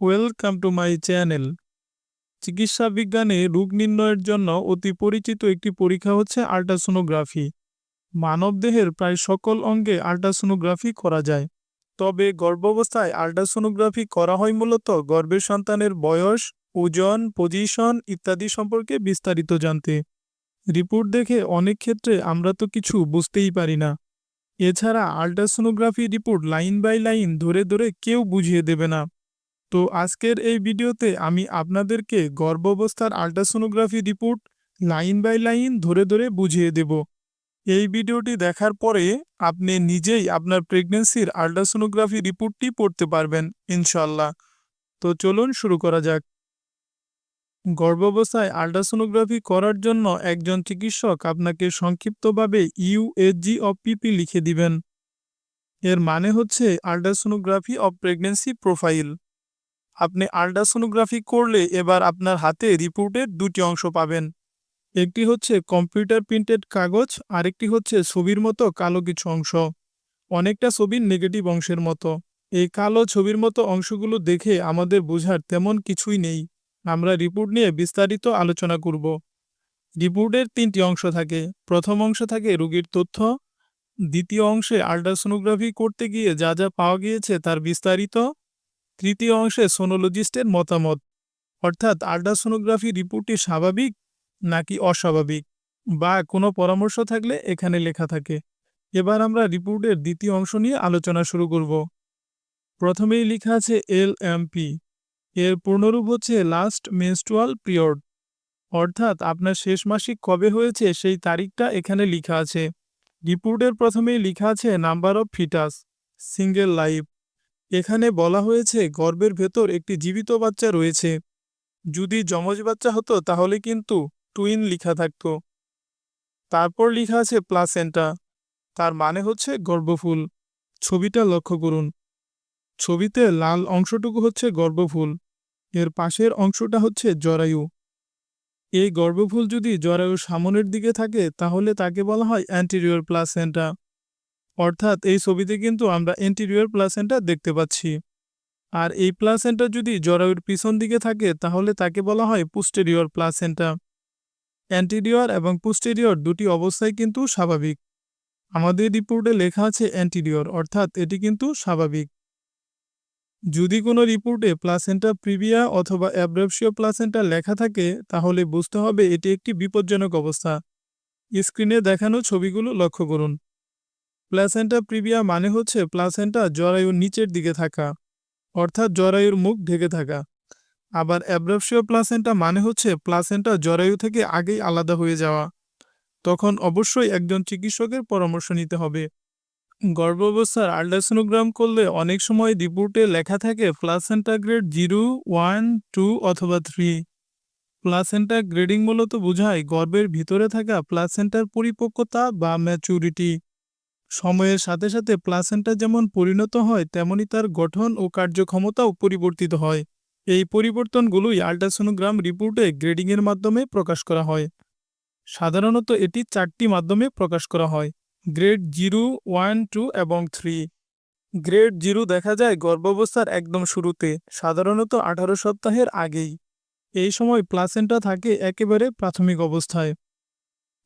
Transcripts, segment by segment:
Welcome to my channel চিকিৎসা বিজ্ঞানে রোগ নির্ণয়ের জন্য অতি পরিচিত একটি পরীক্ষা হচ্ছে আল্ট্রাসোনোগ্রাফি মানবদেহের প্রায় সকল অঙ্গে আল্ট্রাসোনোগ্রাফি করা যায়। তবে গর্ভাবস্থায় আল্ট্রাসোনোগ্রাফি করা হয় মূলত গর্ভের সন্তানের বয়স, ওজন পজিশন ইত্যাদি সম্পর্কে বিস্তারিত জানতে। রিপোর্ট দেখে অনেক ক্ষেত্রে আমরা তো কিছু বুঝতেই পারি না। এছাড়া ultrasonography report line by line ধরে ধরে কেউ বুঝিয়ে দেবে না। তো আজকের এই ভিডিওতে আমি আপনাদেরকে গর্ভাবস্থার ultrasonography report line by line ধরে ধরে বুঝিয়ে দেব। এই ভিডিওটি দেখার পরে আপনি নিজেই আপনার প্রেগনেন্সির আল্ট্রাসোনোগ্রাফি রিপোর্টটি পড়তে পারবেন ইনশাল্লাহ তো চলুন শুরু করা যাক। গর্ভাবস্থায় আল্ট্রাসোনোগ্রাফি করার জন্য একজন চিকিৎসক আপনাকে সংক্ষিপ্তভাবে ইউএসজি অফ পিপি লিখে দিবেন। এর মানে হচ্ছে আল্ট্রাসোনোগ্রাফি অফ প্রেগনেন্সি প্রোফাইল আপনি আল্ট্রাসোনোগ্রাফি করলে এবার আপনার হাতে রিপোর্টের দুটি অংশ পাবেন। একটি হচ্ছে কম্পিউটার প্রিন্টেড কাগজ, আরেকটি হচ্ছে ছবির মতো কালো কিছু অংশ। অনেকটা ছবির নেগেটিভ অংশের মতো। এই কালো ছবির মতো অংশগুলো দেখে আমাদের বোঝার তেমন কিছুই নেই। আমরা রিপোর্ট নিয়ে বিস্তারিত আলোচনা করব। রিপোর্টের তিনটি অংশ থাকে। প্রথম অংশ থাকে রোগীর তথ্য। দ্বিতীয় অংশে আল্ট্রাসোনোগ্রাফি করতে গিয়ে যা যা পাওয়া গিয়েছে তার বিস্তারিত। তৃতীয় অংশে সোনোলজিস্টের মতামত, অর্থাৎ আল্ট্রাসোনোগ্রাফি রিপোর্টটি স্বাভাবিক নাকি অস্বাভাবিক, বা কোনো পরামর্শ থাকলে এখানে লেখা থাকে। এবার আমরা রিপোর্টের দ্বিতীয় অংশ নিয়ে আলোচনা শুরু করব। প্রথমেই লেখা আছে এল এমপি এর পূর্ণরূপ হচ্ছে লাস্ট মেনস্ট্রুয়াল পিরিয়ড, অর্থাৎ আপনার শেষ মাসিক কবে হয়েছে সেই তারিখটা এখানে লেখা আছে। রিপোর্টের প্রথমেই লেখা আছে number of foetus, single life. এখানে বলা হয়েছে গর্ভের ভেতর একটি জীবিত বাচ্চা রয়েছে। যদি যমজ বাচ্চা হতো, তাহলে কিন্তু টুইন লিখা থাকত। তারপর লিখা আছে প্লাসেন্টা তার মানে হচ্ছে গর্ভফুল। ছবিটা লক্ষ্য করুন। ছবিতে লাল অংশটুকু হচ্ছে গর্ভফুল। এর পাশের অংশটা হচ্ছে জরায়ু। এই গর্ভফুল যদি জরায়ুর সামনের দিকে থাকে, তাহলে তাকে বলা হয় অ্যান্টিরিয়র প্লাসেন্টা অর্থাৎ এই ছবিতে কিন্তু আমরা এন্টিরিয়র প্লাসেন্টা দেখতে পাচ্ছি। আর এই প্লাসেন্টা যদি জরায়ুর পিছন দিকে থাকে, তাহলে তাকে বলা হয় পুস্টেরিয়র প্লাসেন্টা অ্যান্টিরিয়র এবং পুস্টেরিয়র দুটি অবস্থায় কিন্তু স্বাভাবিক। আমাদের রিপোর্টে লেখা আছে অ্যান্টিরিয়র অর্থাৎ এটি কিন্তু স্বাভাবিক। যদি কোনো রিপোর্টে প্লাসেন্টা প্রিভিয়া অথবা অ্যাব্রাপসীয় প্লাসেন্টা লেখা থাকে, তাহলে বুঝতে হবে এটি একটি বিপজ্জনক অবস্থা। স্ক্রিনে দেখানো ছবিগুলো লক্ষ্য করুন। প্লাসেন্টা প্রিভিয়া মানে হচ্ছে প্লাসেন্টা জরায়ুর নিচের দিকে থাকা, অর্থাৎ জরায়ুর মুখ ঢেকে থাকা। আবার অ্যাব্রাপসীয় প্লাসেন্টা মানে হচ্ছে প্লাসেন্টা জরায়ু থেকে আগেই আলাদা হয়ে যাওয়া। তখন অবশ্যই একজন চিকিৎসকের পরামর্শ নিতে হবে। গর্ভাবস্থার আল্ট্রাসোনোগ্রাম করলে অনেক সময় রিপোর্টে লেখা থাকে placenta grade zero, one, two অথবা থ্রি। প্লাসেন্টা গ্রেডিং মূলত বোঝায় গর্ভের ভিতরে থাকা প্লাসেন্টার পরিপক্কতা বা ম্যাচুরিটি। সময়ের সাথে সাথে প্লাসেন্টা যেমন পরিণত হয়, তেমনি তার গঠন ও কার্যক্ষমতাও পরিবর্তিত হয়। এই পরিবর্তনগুলোই আল্ট্রাসোনোগ্রাম রিপোর্টে গ্রেডিংয়ের মাধ্যমে প্রকাশ করা হয়। সাধারণত এটি চারটি মাধ্যমে প্রকাশ করা হয় গ্রেড জিরো ওয়ান টু এবং থ্রি গ্রেড জিরো দেখা যায় গর্ভাবস্থার একদম শুরুতে, সাধারণত আঠারো সপ্তাহের আগেই। এই সময় প্লাসেন্টা থাকে একেবারে প্রাথমিক অবস্থায়।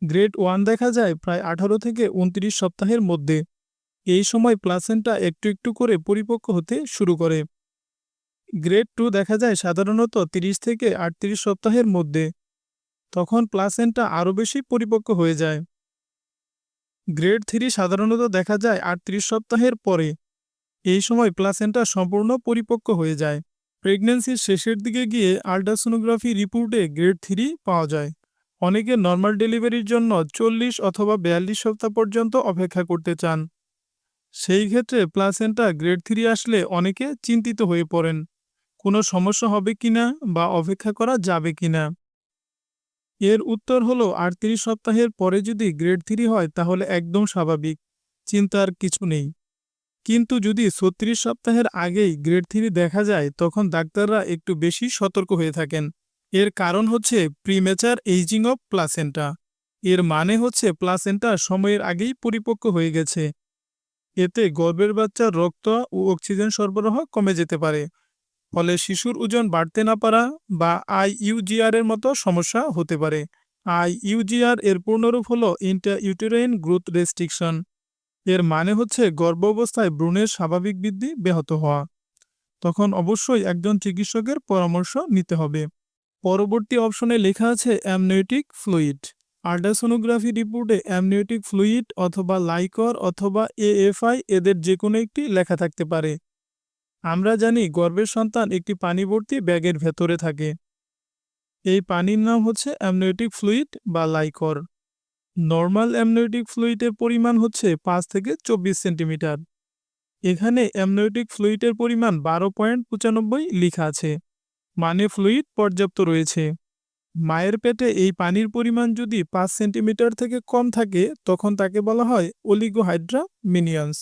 গ্রেড ওয়ান দেখা যায় প্রায় আঠারো থেকে উনত্রিশ সপ্তাহের মধ্যে। এই সময় প্লাসেন্টা একটু একটু করে পরিপক্ক হতে শুরু করে। গ্রেড টু দেখা যায় সাধারণত ৩০ থেকে আটত্রিশ সপ্তাহের মধ্যে। তখন প্লাসেন্টা আরও বেশি পরিপক্ক হয়ে যায়। গ্রেড থ্রি সাধারণত দেখা যায় আটত্রিশ সপ্তাহের পরে। এই সময় প্লাসেন্টা সম্পূর্ণ পরিপক্ক হয়ে যায়। প্রেগন্যান্সির শেষের দিকে গিয়ে আল্ট্রাসোনোগ্রাফি রিপোর্টে গ্রেড থ্রি পাওয়া যায়। অনেকে নর্মাল ডেলিভারির জন্য চল্লিশ অথবা বিয়াল্লিশ সপ্তাহ পর্যন্ত অপেক্ষা করতে চান। সেই ক্ষেত্রে প্লাসেন্টা গ্রেড থ্রি আসলে অনেকে চিন্তিত হয়ে পড়েন। কোনো সমস্যা হবে কিনা বা অপেক্ষা করা যাবে কিনা? এর উত্তর হলো আটত্রিশ সপ্তাহের পরে যদি গ্রেড থ্রি হয় তাহলে একদম স্বাভাবিক, চিন্তার কিছু নেই। কিন্তু যদি ছত্রিশ সপ্তাহের আগেই গ্রেড থ্রি দেখা যায় তখন ডাক্তাররা একটু বেশি সতর্ক হয়ে থাকেন। এর কারণ হচ্ছে প্রিমেচার এইজিং অফ প্লাসেন্টা এর মানে হচ্ছে প্লাসেন্টা সময়ের আগেই পরিপক্ক হয়ে গেছে। এতে গর্ভের বাচ্চার রক্ত ও অক্সিজেন সরবরাহ কমে যেতে পারে। ফলে শিশুর ওজন বাড়তে না পারা বা আইইউজিআর এর মতো সমস্যা হতে পারে। আইইউজিআর এর পূর্ণরূপ হল ইন্টার ইউটেরাইন গ্রোথ রেস্ট্রিকশন এর মানে হচ্ছে গর্ভাবস্থায় ভ্রূণের স্বাভাবিক বৃদ্ধি ব্যাহত হওয়া। তখন অবশ্যই একজন চিকিৎসকের পরামর্শ নিতে হবে। পরবর্তী অপশনে লেখা আছে অ্যামনিওটিক ফ্লুইড আল্ট্রাসোনোগ্রাফি রিপোর্টে অ্যামনিওটিক ফ্লুইড অথবা লাইকর অথবা এএফআই এদের যে কোনো একটি লেখা থাকতে পারে। আমরা জানি গর্ভের সন্তান একটি পানিবর্তী ব্যাগের ভেতরে থাকে। এই পানির নাম হচ্ছে অ্যামনিওটিক ফ্লুইড বা লাইকর। নর্মাল অ্যামনিওটিক ফ্লুইডের পরিমাণ হচ্ছে পাঁচ থেকে চব্বিশ সেন্টিমিটার। এখানে অ্যামনিওটিক ফ্লুইডের পরিমাণ বারো পয়েন্ট পঁচানব্বই লিখা আছে। মানে ফ্লুইড পর্যাপ্ত রয়েছে। মায়ের পেটে এই পানির পরিমাণ যদি পাঁচ সেন্টিমিটার থেকে কম থাকে, তখন তাকে বলা হয় অলিগোহাইড্রা মিনিয়ান্স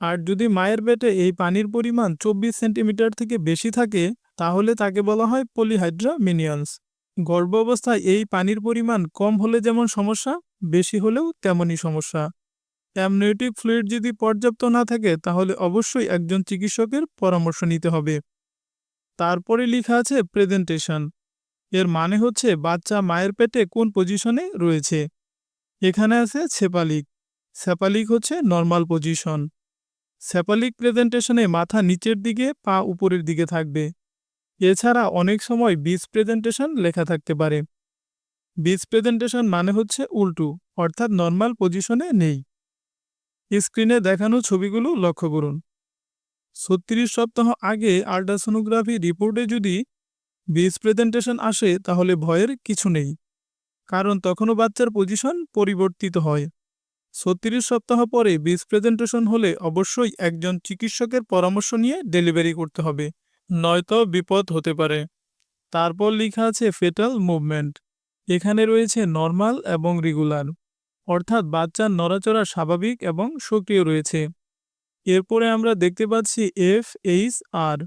আর যদি মায়ের পেটে এই পানির পরিমাণ চব্বিশ সেন্টিমিটার থেকে বেশি থাকে, তাহলে তাকে বলা হয় পলিহাইড্রা মিনিয়ান্স গর্ভ অবস্থায় এই পানির পরিমাণ কম হলে যেমন সমস্যা, বেশি হলেও তেমনই সমস্যা। অ্যামনিওটিক ফ্লুইড যদি পর্যাপ্ত না থাকে, তাহলে অবশ্যই একজন চিকিৎসকের পরামর্শ নিতে হবে। তারপরে লেখা আছে প্রেজেন্টেশন এর মানে হচ্ছে বাচ্চা মায়ের পেটে কোন পজিশনে রয়েছে। এখানে আছে সেপালিক। সেপালিক হচ্ছে নর্মাল পজিশন সেপালিক প্রেজেন্টেশনে মাথা নিচের দিকে, পা উপরের দিকে থাকবে। এছাড়া অনেক সময় বিচ প্রেজেন্টেশন লেখা থাকতে পারে। বিচ প্রেজেন্টেশন মানে হচ্ছে উল্টু, অর্থাৎ নর্মাল পজিশনে নেই। স্ক্রিনে দেখানো ছবিগুলো লক্ষ্য করুন। ছত্রিশ সপ্তাহ আগে আল্ট্রাসোনোগ্রাফি রিপোর্টে যদি বিচ প্রেজেন্টেশন আসে, তাহলে ভয়ের কিছু নেই। কারণ তখনও বাচ্চার পজিশন পরিবর্তিত হয়। ছত্রিশ সপ্তাহ পরে বিচ প্রেজেন্টেশন হলে অবশ্যই একজন চিকিৎসকের পরামর্শ নিয়ে ডেলিভারি করতে হবে, নয়তো বিপদ হতে পারে। তারপর লেখা আছে ফেটাল মুভমেন্ট। এখানে রয়েছে নর্মাল এবং রেগুলার। অর্থাৎ বাচ্চার নড়াচড়া স্বাভাবিক এবং সক্রিয় রয়েছে। এরপরে আমরা দেখতে পাচ্ছি এফ এইচ আর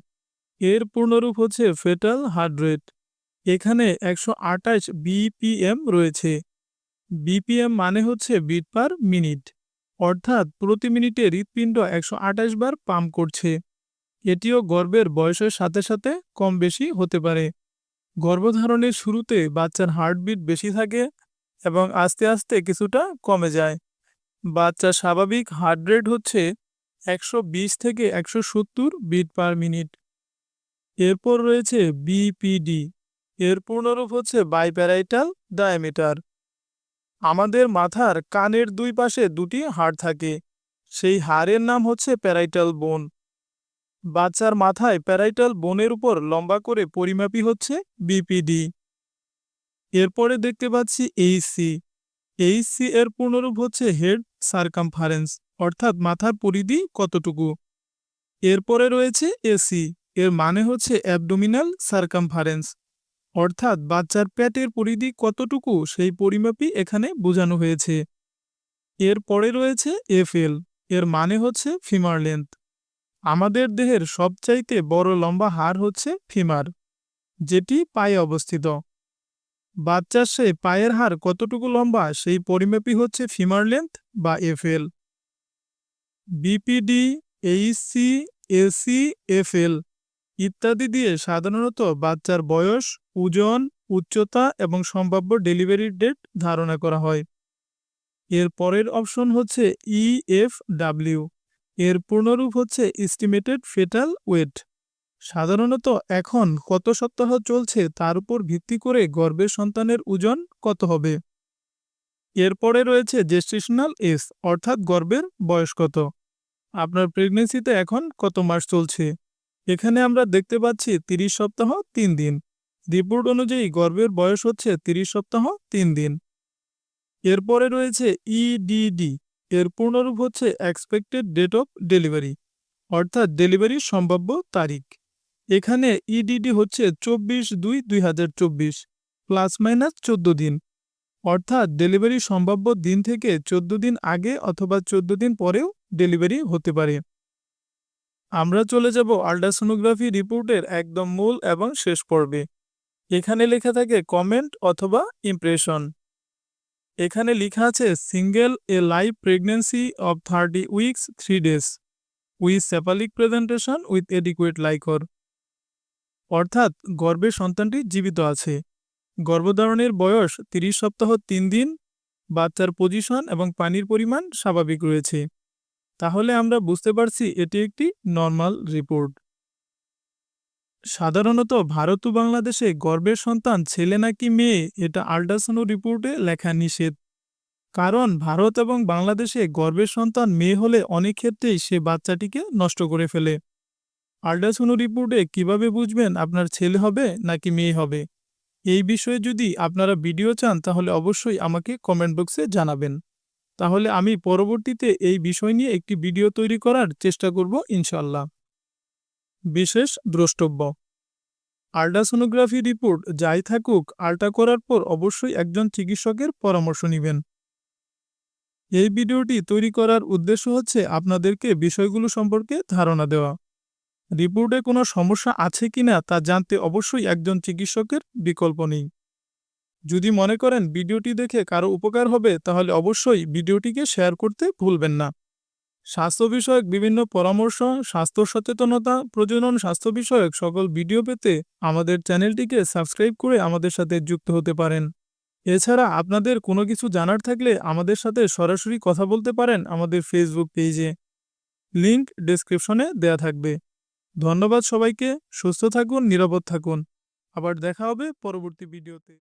এর পূর্ণরূপ হচ্ছে ফেটাল হার্ট রেট এখানে একশো আঠাশ বিপিএম রয়েছে। বিপিএম মানে হচ্ছে বিট পার মিনিট অর্থাৎ প্রতি মিনিটে হৃৎপিণ্ড একশো আঠাশ বার পাম্প করছে। এটিও গর্ভের বয়সের সাথে সাথে কম বেশি হতে পারে। গর্ভধারণের শুরুতে বাচ্চার হার্টবিট বেশি থাকে এবং আস্তে আস্তে কিছুটা কমে যায়। বাচ্চার স্বাভাবিক হার্ট রেট হচ্ছে একশো বিশ থেকে একশো সত্তর বিট পার মিনিট। এরপর রয়েছে বিপিডি। এর পূর্ণরূপ হচ্ছে বাইপ্যারাইটাল ডায়ামিটার। আমাদের মাথার কানের দুই পাশে দুটি হাড় থাকে। সেই হাড়ের নাম হচ্ছে প্যারাইটাল বোন। বাচ্চার মাথায় প্যারাইটাল বোনের উপর লম্বা করে পরিমাপি হচ্ছে বিপিডি। এরপরে দেখতে পাচ্ছি এইচসি। এইচসি এর পূর্ণরূপ হচ্ছে হেড সার্কামফারেন্স। অর্থাৎ মাথার পরিধি কতটুকু? এরপরে রয়েছে এসি এর মানে হচ্ছে অ্যাবডোমিনাল সার্কামফারেন্স অর্থাৎ বাচ্চার পেটের পরিধি কতটুকু সেই পরিমাপই এখানে বোঝানো হয়েছে। এরপরে রয়েছে এফএল এর মানে হচ্ছে ফিমার লেন্থ আমাদের দেহের সবচাইতে বড় লম্বা হাড় হচ্ছে ফিমার যেটি পায়ে অবস্থিত। বাচ্চার সেই পায়ের হাড় কতটুকু লম্বা সেই পরিমাপই হচ্ছে ফিমার লেন্থ বা FL BPD HC AC FL ইত্যাদি দিয়ে সাধারণত বাচ্চার বয়স, ওজন, উচ্চতা এবং সম্ভাব্য ডেলিভারি ডেট ধারণা করা হয়। এর পরের অপশন হচ্ছে ইএফডাব্লিউ এর পূর্ণরূপ হচ্ছে এস্টিমেটেড ফেটাল ওয়েট সাধারণত এখন কত সপ্তাহ চলছে তার উপর ভিত্তি করে গর্ভের সন্তানের ওজন কত হবে? এরপরে রয়েছে জেস্টেশনাল এস অর্থাৎ গর্ভের বয়স কত। আপনার প্রেগনেন্সিতে এখন কত মাস চলছে? এখানে আমরা দেখতে পাচ্ছি ৩০ সপ্তাহ, তিন দিন। রিপোর্ট অনুযায়ী গর্ভের বয়স হচ্ছে ৩০ সপ্তাহ, তিন দিন। এরপরে রয়েছে ইডিডি এর পূর্ণরূপ হচ্ছে এক্সপেক্টেড ডেট অফ ডেলিভারি অর্থাৎ ডেলিভারির সম্ভাব্য তারিখ। এখানে ইডিডি হচ্ছে চব্বিশ দুই দুই প্লাস মাইনাস চোদ্দ দিন। অর্থাৎ ডেলিভারি সম্ভাব্য দিন থেকে চোদ্দ দিন আগে অথবা চোদ্দ দিন পরেও ডেলিভারি হতে পারে। আমরা চলে যাব আল্ট্রাসোনোগ্রাফি রিপোর্টের একদম মূল এবং শেষ পর্বে। এখানে লেখা থাকে কমেন্ট অথবা ইমপ্রেশন। এখানে লেখা আছে, single a live pregnancy of thirty weeks, three days, with cephalic presentation with adequate liquor. অর্থাৎ গর্ভে সন্তানটি জীবিত আছে। গর্ভধারণের বয়স ৩০ সপ্তাহ তিন দিন, বাচ্চার পজিশন এবং পানির পরিমাণ স্বাভাবিক রয়েছে। তাহলে আমরা বুঝতে পারছি এটি একটি নর্মাল রিপোর্ট সাধারণত ভারত ও বাংলাদেশে গর্ভের সন্তান ছেলে নাকি মেয়ে, এটা আল্ট্রাসাউন্ড রিপোর্টে লেখা নিষেধ। কারণ ভারত এবং বাংলাদেশে গর্ভের সন্তান মেয়ে হলে অনেক ক্ষেত্রেই সে বাচ্চাটিকে নষ্ট করে ফেলে। আল্ট্রাসাউন্ড রিপোর্টে কীভাবে বুঝবেন আপনার ছেলে হবে নাকি মেয়ে হবে? এই বিষয়ে যদি আপনারা ভিডিও চান, তাহলে অবশ্যই আমাকে কমেন্ট বক্সে জানাবেন। তাহলে আমি পরবর্তীতে এই বিষয় নিয়ে একটি ভিডিও তৈরি করার চেষ্টা করব ইনশাল্লাহ বিশেষ দ্রষ্টব্য। আল্ট্রাসোনোগ্রাফি রিপোর্ট যাই থাকুক, আল্ট্রা করার পর অবশ্যই একজন চিকিৎসকের পরামর্শ নেবেন। এই ভিডিওটি তৈরি করার উদ্দেশ্য হচ্ছে আপনাদেরকে বিষয়গুলো সম্পর্কে ধারণা দেওয়া। রিপোর্টে কোনো সমস্যা আছে কিনা তা জানতে অবশ্যই একজন চিকিৎসকের বিকল্প নেই। যদি মনে করেন ভিডিওটি দেখে কারও উপকার হবে, তাহলে অবশ্যই ভিডিওটিকে শেয়ার করতে ভুলবেন না। স্বাস্থ্য বিষয়ক বিভিন্ন পরামর্শ, স্বাস্থ্য সচেতনতা, প্রজনন স্বাস্থ্য বিষয়ক সকল ভিডিও পেতে আমাদের চ্যানেলটিকে সাবস্ক্রাইব করে আমাদের সাথে যুক্ত হতে পারেন। এছাড়া আপনাদের কোনো কিছু জানার থাকলে আমাদের সাথে সরাসরি কথা বলতে পারেন আমাদের ফেসবুক পেজে। লিংক ডেসক্রিপশনে দেয়া থাকবে। ধন্যবাদ সবাইকে সুস্থ থাকুন নিরাপদ থাকুন। আবার দেখা হবে পরবর্তী ভিডিওতে।